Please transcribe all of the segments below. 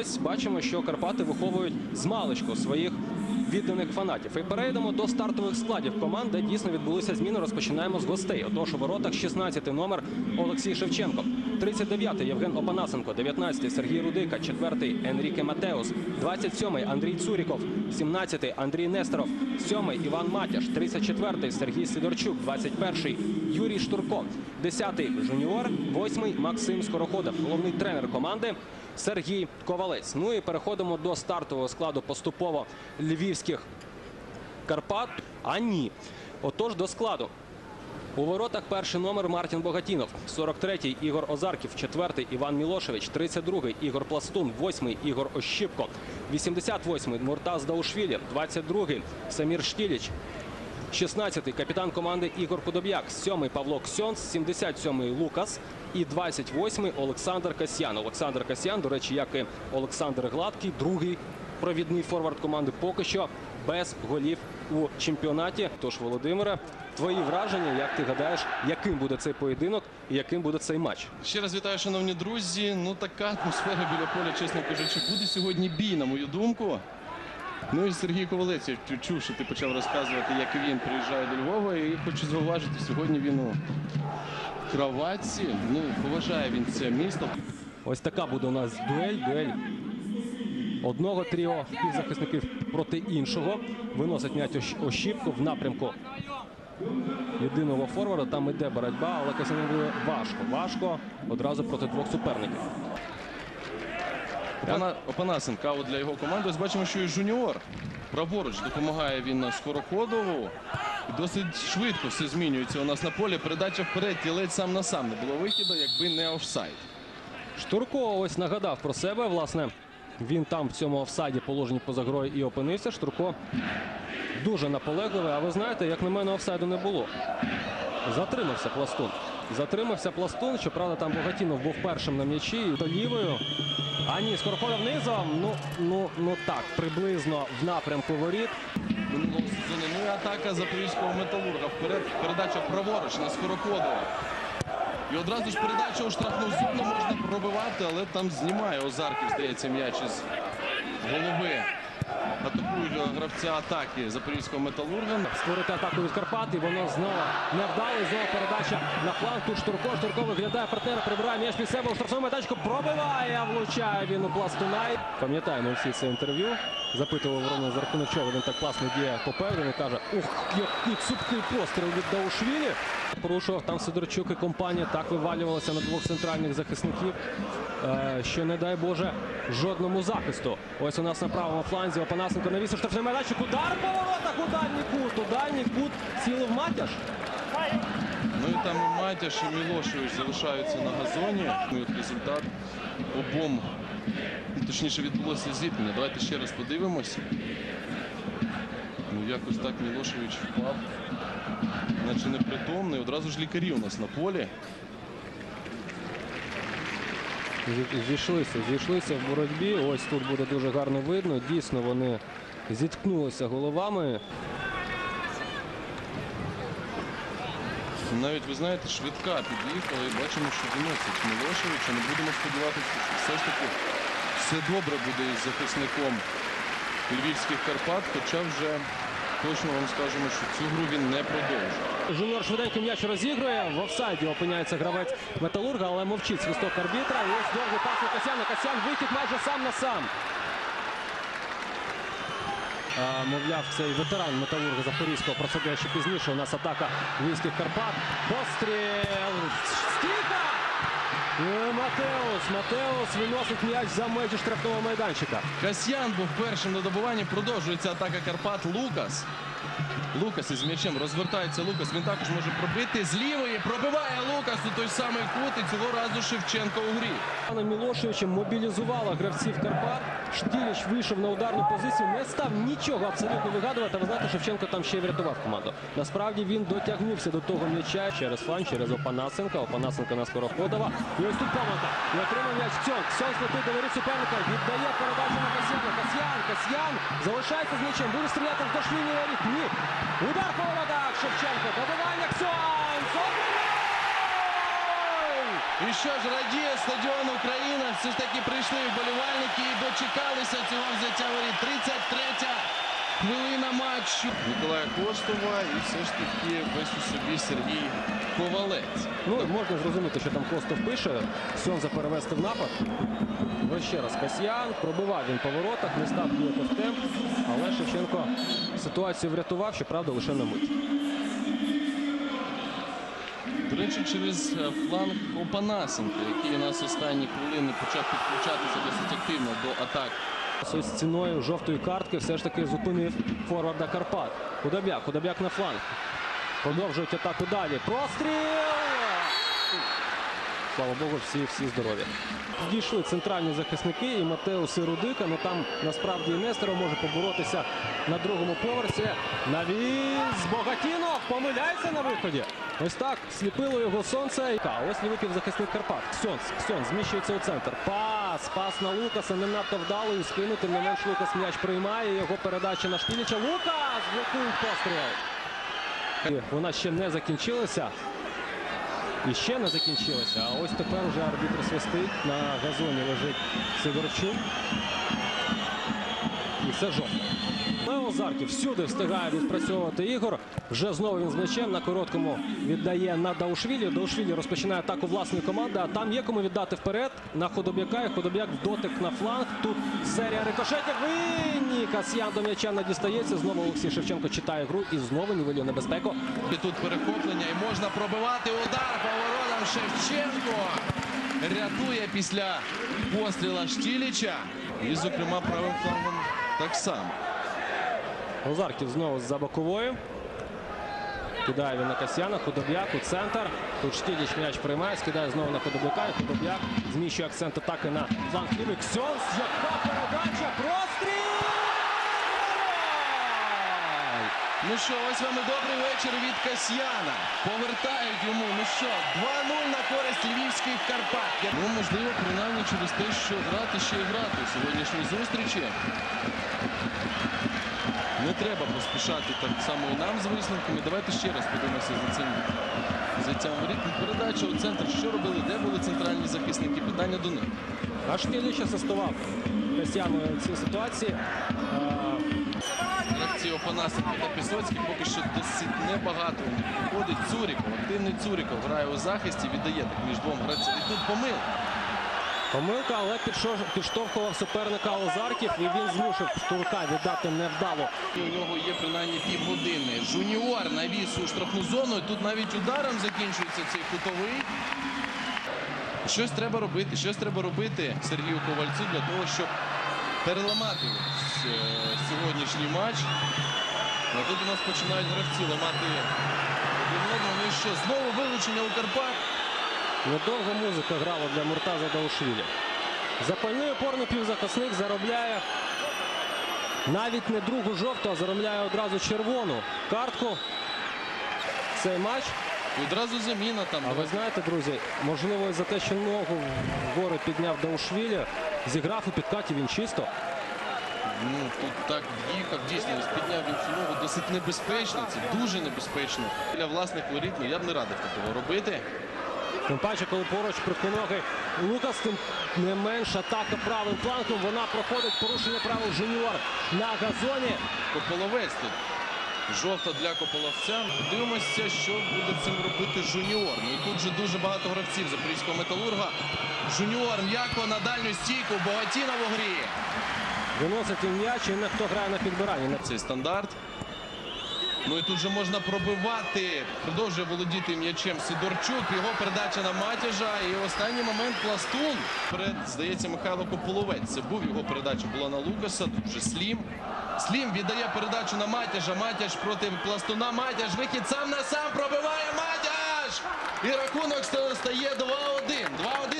ось бачимо, що Карпати виховують з маличку своїх відданих фанатів. І перейдемо до стартових складів команд, де дійсно відбулися зміни. Розпочинаємо з гостей. Отож, у воротах 16-й номер Олексій Шевченко, 39-й Євген Опанасенко, 19-й Сергій Рудика, 4-й Енріке Матеус, 27-й Андрій Цуріков, 17-й Андрій Нестеров, 7-й Іван Матяш, 34-й Сергій Сидорчук, 21-й Юрій Штурко, 10-й Жуніор, 8-й Максим Скороходов, головний тренер команди. Сергій Ковалець. Ну і переходимо до стартового складу поступово львівських Карпат. А ні. Отож до складу. У воротах перший номер Мартін Богатінов, 43-й Ігор Озарків, 4-й Іван Мілошевич, 32-й Ігор Пластун, 8-й Ігор Ощіпко, 88-й Муртаз Даушвілі, 22-й Самір Штіліч, 16-й капітан команди Ігор Худоб'як, 7-й Павло Ксьонс, 77-й Лукас. І 28-й Олександр Касьян. Олександр Касьян, до речі, як і Олександр Гладкий, другий провідний форвард команди поки що без голів у чемпіонаті. Тож, Володимире, твої враження, як ти гадаєш, яким буде цей поєдинок і яким буде цей матч? Ще раз вітаю, шановні друзі. Ну така атмосфера біля поля, чесно кажучи, буде сьогодні бій, на мою думку. Ну і Сергій Ковалець, я чув, що ти почав розказувати, як він приїжджає до Львова. І хочу зауважити, сьогодні він у кроватці. Ну, поважає він це місто. Ось така буде у нас дуель. Дуель одного тріо півзахисників проти іншого. Виносить м'яч Ощ- Ощіпко в напрямку єдиного форварда. Там іде боротьба, але Касянові важко. Важко одразу проти двох суперників. Опана... Опанасенка аут для його команди. Ось бачимо, що і жуніор. Праворуч допомагає він на Скороходову. Досить швидко все змінюється у нас на полі. Передача вперед, тілець сам на сам. Не було вихіду, якби не офсайд. Штурко ось нагадав про себе. Власне, він там в цьому офсайді положенні поза грою і опинився. Штурко дуже наполегливий. А ви знаєте, як на мене, офсайду не було. Затримався пластун. Затримався пластун. Щоправда, там Богатінов був першим на м'ячі до лівою. А ні, Скороходов низом. Ну, ну, ну так, приблизно в напрямку воріт. минулого сезону. Ну і атака запорізького металурга. Вперед передача праворуч на Скороходова. І одразу ж передача у штрафну зону можна пробивати, але там знімає Озарків, здається, м'яч із голови. Атакують гравця атаки запорізького металурга. Створити атаку від Карпат, і воно знову не вдало. Знову передача на фланг. Тут Штурко. Штурко виглядає партнера, прибирає м'яч під себе у штрафному майданчику. Пробиває, влучає він у пластуна. Пам'ятаємо всі це інтерв'ю. Запитував Ворона за рахунок чого він так класно діє попереду. Він каже, ух, який цупкий постріл від Даушвілі. Порушував там Сидорчук і компанія так вивалювалася на двох центральних захисників, е, що не дай Боже жодному захисту. Ось у нас на правому фланзі Опанасенко навісив штрафний майданчик. Удар по воротах у дальній кут. У дальній кут цілив Матяш. Ну і там і Матяш і Мілошевич залишаються на газоні. Ну, от результат обом. Точніше відбулося зіткнення. Давайте ще раз подивимось. Ну якось так Мілошевич впав. Наче непритомний. Одразу ж лікарі у нас на полі. Зі- Зійшлися, зійшлися в боротьбі. Ось тут буде дуже гарно видно. Дійсно, вони зіткнулися головами. Навіть ви знаєте, швидка під'їхала і бачимо, що виносить Мілошевича. Не будемо сподіватися, що все ж таки все добре буде із захисником львівських Карпат, хоча вже точно вам скажемо, що цю гру він не продовжить. Жуніор швиденько м'яч розігрує. В офсайді опиняється гравець металурга, але мовчить свисток арбітра. І ось довгий пас на Касяна. Касян вихід майже сам на сам. А, мовляв, цей ветеран металурга Запорізького про це дещо пізніше. У нас атака львівських Карпат. Постріл. Стійка! Е, Матеус. Матеус виносить м'яч за межі штрафного майданчика. Касьян був першим на добуванні. Продовжується атака Карпат. Лукас. Лукас із м'ячем розвертається Лукас. Він також може пробити з лівої. Пробиває Лукас у той самий кут. І цього разу Шевченко у грі. Пана Мілошевича мобілізувала гравців Карпат. Штіліч вийшов на ударну позицію, не став нічого абсолютно вигадувати. Ви знаєте, Шевченко там ще й врятував команду. Насправді він дотягнувся до того м'яча через фланг, через Опанасенка. Опанасенка на Скороходова. І ось тут помилка. І отримав м'яч Цьон. Цьон летить до воріт суперника. Віддає передачу на Касьяна. Касьян, Касьян залишається з м'ячем. Буде стріляти в дошлінні воріт. Ні. Удар по воротах. Шевченко. Добивання Ксюанс. І що ж радіє стадіон Україна? Все ж таки прийшли вболівальники і дочекалися цього взяття воріт. 33-я хвилина матчу. Ніколая Костова і все ж таки весь у собі Сергій Ковалець. Ну, можна зрозуміти, що там Костов пише. Сьонза перевести в напад. Ось ще раз Касьян. Пробивав він по воротах, не став в темп. Але Шевченко ситуацію врятував, щоправда, лише на мить. До речі, через е, фланг Опанасенка, який у нас останні хвилини почав підключатися досить активно до атак. Ось ціною жовтої картки все ж таки зупинив форварда Карпат. Худобяк, Худобяк на фланг. Продовжують атаку далі. Простріл! Слава Богу, всі, всі здорові. Дійшли центральні захисники і Матеус і Рудика. Ну там насправді і Нестеров може поборотися на другому поверсі. Навіс Богатінов помиляється на виході. Ось так сліпило його сонце. А ось лівий півзахисник Карпат. Ксьонс, Ксьонс зміщується у центр. Пас, пас на Лукаса. Не надто вдалий. У спину, тим не менш Лукас м'яч приймає. Його передача на Шпіліча. Лукас блокує постріл. Вона ще не закінчилася. І ще не закінчилася. А ось тепер уже арбітр свистить. На газоні лежить Сидорчук. І все жовто. Лео Зарків всюди встигає відпрацьовувати ігор. Вже знову він з м'ячем на короткому віддає на Даушвілі. Даушвілі розпочинає атаку власної команди. А там є кому віддати вперед на Ходоб'яка. І Ходоб'як дотик на фланг. Тут серія рикошетів. І Касьян до м'яча не дістається. Знову Олексій Шевченко читає гру і знову нівелює небезпеку. І тут перехоплення і можна пробивати удар поворотом Шевченко. Рятує після постріла Штіліча. І, зокрема, правим флангом так само. Лозарків знову за боковою. Кидає він на Касьяна, Худоб'як у центр. Тут Штіліч м'яч приймає, скидає знову на Худоб'яка. Худоб'як зміщує акцент атаки на фланг лівий. Ксьонс, яка передача! Простріл! Ну що, ось вам і добрий вечір від Касьяна. Повертають йому. Ну що, 2-0 на користь львівських Карпат. Ну, можливо, принаймні через те, що грати ще й грати у сьогоднішній зустрічі. Не треба поспішати так само і нам з висновками. Давайте ще раз подивимося за цим взяттям воріт. Передача у центр. Що робили? Де були центральні захисники? Питання до них. А Штіліч асистував Касьяну в цій ситуації. Е, Гравці Опанасенко та Пісоцький поки що досить небагато виходить. Цуріков, активний Цуріков грає у захисті, віддає так між двом гравцям. І тут помилка. Помилка, але підштовхував суперника Лозарків і він змусив штурка віддати невдало. У нього є принаймні півгодини. Жуніор навіс у штрафну зону. І тут навіть ударом закінчується цей кутовий. Щось треба робити, щось треба робити Сергію Ковальцю для того, щоб переламати е, сьогоднішній матч. А тут у нас починають гравці ламати один. Ну що? Знову вилучення у Карпат. Недовго музика грала для Муртаза Даушвілі. Запальний опорний півзахисник заробляє навіть не другу жовту, а заробляє одразу червону картку. Цей матч. І одразу заміна там. А ви знаєте, друзі, можливо, за те, що ногу вгору підняв Даушвілі, зіграв у підкаті він чисто. Ну тут так їхав, дійсно підняв він цю ногу досить небезпечно. Це дуже небезпечно. Для власних воріт, ну я б не радив такого робити. Тим паче, коли поруч приконогий Лукас, тим не менш атака правим флангом. Вона проходить порушення правил жуніор на газоні. Кополовець тут. Жовта для Кополовця. Дивимося, що буде цим робити жуніор. Ну і тут же дуже багато гравців запорізького металурга. Жуніор м'яко на дальню стійку. Богатіна в грі. Виносить м'яч і не хто грає на підбиранні. Цей стандарт. Ну і тут же можна пробивати. Продовжує володіти м'ячем Сидорчук. Його передача на Матяжа. І останній момент Пластун. Перед, здається, Михайло Кополовець. Це був його передача була на Лукаса. Тут вже Слім. Слім віддає передачу на Матяжа. Матяж проти Пластуна. Матяж вихід сам на сам пробиває Матяж! І рахунок стає 2-1. 2-1,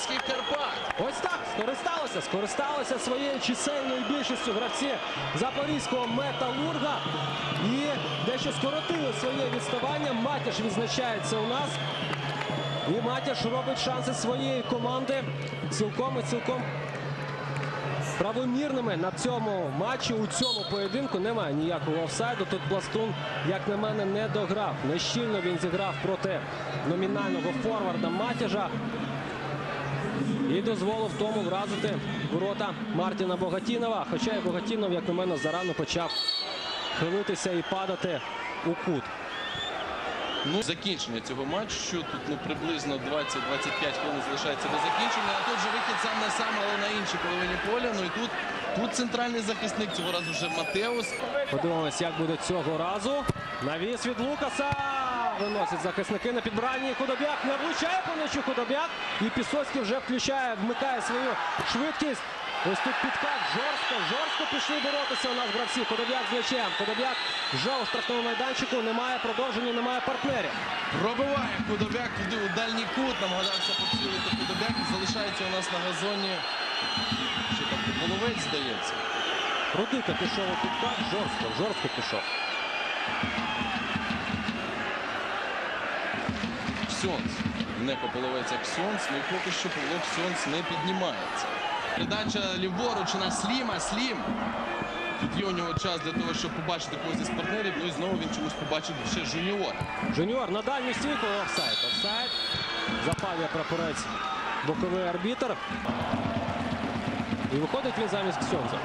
львівських Карпат. Ось так скористалися, скористалися своєю чисельною більшістю гравці запорізького металурга і дещо скоротили своє відставання. Матяш відзначається у нас. І Матяш робить шанси своєї команди цілком і цілком правомірними на цьому матчі. У цьому поєдинку немає ніякого офсайду. Тут Пластун, як на мене, не дограв. Нещільно він зіграв проти номінального форварда Матяжа. І дозволив тому вразити ворота Мартіна Богатінова. Хоча і Богатінов, як на мене, зарано почав хилитися і падати у кут. Ну, закінчення цього матчу. Тут ну, приблизно 20-25 хвилин залишається до закінчення. А тут же вихід сам на сам, але на іншій половині поля. Ну і тут, тут центральний захисник цього разу вже Матеус. Подивимось, як буде цього разу. Навіс від Лукаса. Виносять захисники на підбиранні. Худобяк не влучає по м'ячу Худобяк. І Пісоцький вже включає, вмикає свою швидкість. Ось тут підкат жорстко, жорстко пішли боротися у нас гравці. Худобяк з м'ячем. Худобяк вже у штрафному майданчику. Немає продовження, немає партнерів. Пробиває Худобяк у дальній кут. Намагався поцілити Худобяк. Залишається у нас на газоні. Що там головець здається. Рудика пішов у підкат. Жорстко, жорстко пішов. Ксьонс. Не по половець, Ксьонс. Ну і поки що Павло Ксьонс не піднімається. Передача ліворуч на Сліма. Слім. Тут є у нього час для того, щоб побачити когось із партнерів. Ну і знову він чомусь побачив ще жуніора. Жуніор на дальню стійку. Офсайд. Офсайд. Запалює прапорець боковий арбітр. І виходить він замість Ксьонза.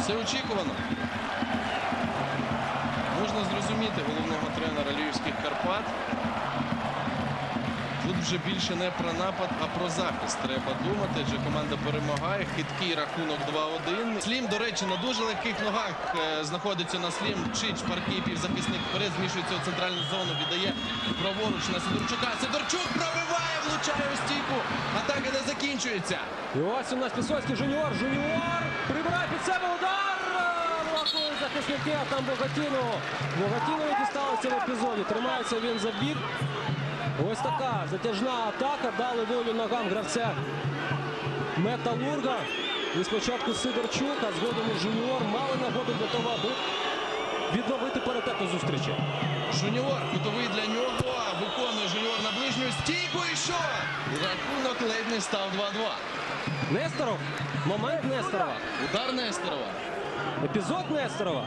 Все очікувано. Можна зрозуміти головного тренера Львівських Карпат. Тут вже більше не про напад, а про захист треба думати, адже команда перемагає. Хиткий рахунок 2-1. Слім, до речі, на дуже легких ногах е, знаходиться на слім. Чич Паркій, півзахисник вперед, змішується у центральну зону, віддає праворуч на Сидорчука. Сидорчук пробиває, влучає у стійку. Атака не закінчується. І ось у нас Пісоцький жуніор. Жуніор прибирає під себе удар. Блокують захисники, а там Богатіну. Богатінові дісталося в епізоді. Тримається він за бік. Ось така затяжна атака. Дали волю ногам гравця Металурга. І спочатку Сидорчук, а згодом жуніор мали нагоду для того, аби відновити паритет у зустрічі. Жуніор кутовий для нього. Виконує жуніор на ближню стійку і що? Рахунок ледь не став 2-2. Несторов. Момент Несторова. Удар Нестерова. Епізод Несторова.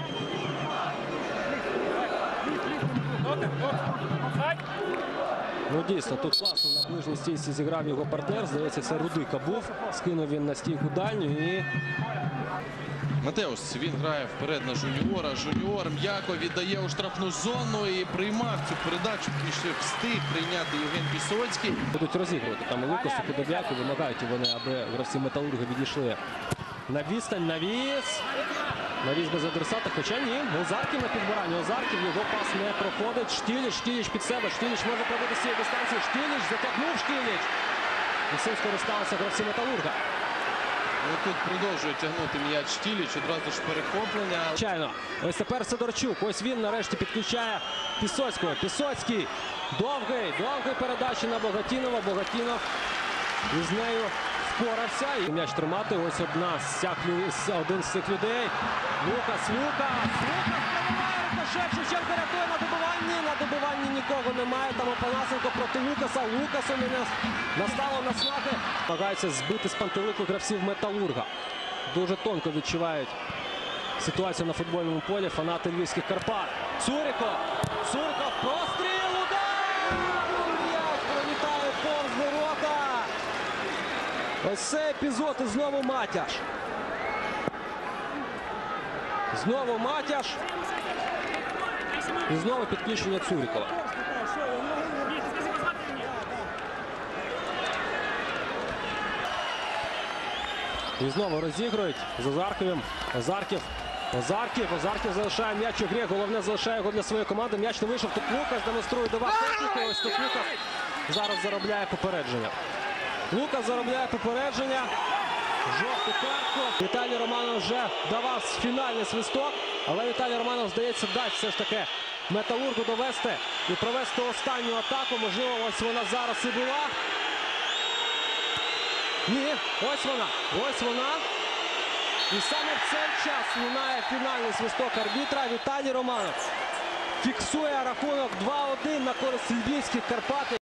Ну дійсно, тут класно на ближній стійці зіграв його партнер. Здається, це Рудика був. Скинув він на стійку дальню і Матеус він грає вперед на жуніора. Жуніор м'яко віддає у штрафну зону і приймав цю передачу. І ще встиг прийняти Євген Пісоцький. будуть розігрувати. Там Лукасу Кудов'яку вимагають вони, аби гравці металурги відійшли на відстань, навіс. Навіс без адресата, хоча ні. Озарків на підбиранні. Озарків його пас не проходить. Штіліч, Штіліч під себе. Штіліч може пробити з цієї дистанції. Штіліч затягнув Штіліч. І цим скористалися гравці металурга. Ну, тут продовжує тягнути м'яч Штіліч. Одразу ж перехоплення. Звичайно. Ось тепер Сидорчук. Ось він нарешті підключає Пісоцького. Пісоцький. Довгий. Довгий передача на Богатінова. Богатінов із нею впорався. І м'яч тримати. Ось одна з цих, один з цих людей. Лукас, Лукас. Лукас пробиває рикошет. Шевченко рятує на добиванні. На добиванні нікого немає. Там Опанасенко проти Лукаса. Лукасу не настало на смаки. Намагаються збити з пантелику гравців Металурга. Дуже тонко відчувають ситуацію на футбольному полі. Фанати львівських Карпат. Цуріко. Цуріко. Простріл. Удар! М'яч пролітає повз ворота. Ось це епізод і знову Матяш. Знову Матяш. І знову підключення Цурікова. І знову розігрують з Озарковим. Озарків. Озарків. Озарків залишає м'яч у грі. Головне залишає його для своєї команди. М'яч не вийшов. Тут Лукас демонструє дива техніки. Ось тут Лукас зараз заробляє попередження. Лукас заробляє попередження. Жовту картку. Віталій Романов вже давав фінальний свисток. Але Віталій Романов, здається, дасть все ж таки металургу довести і провести останню атаку. Можливо, ось вона зараз і була. Ні, ось вона. Ось вона. І саме в цей час лунає фінальний свисток арбітра. Віталій Романов фіксує рахунок 2-1 на користь львівських Карпат.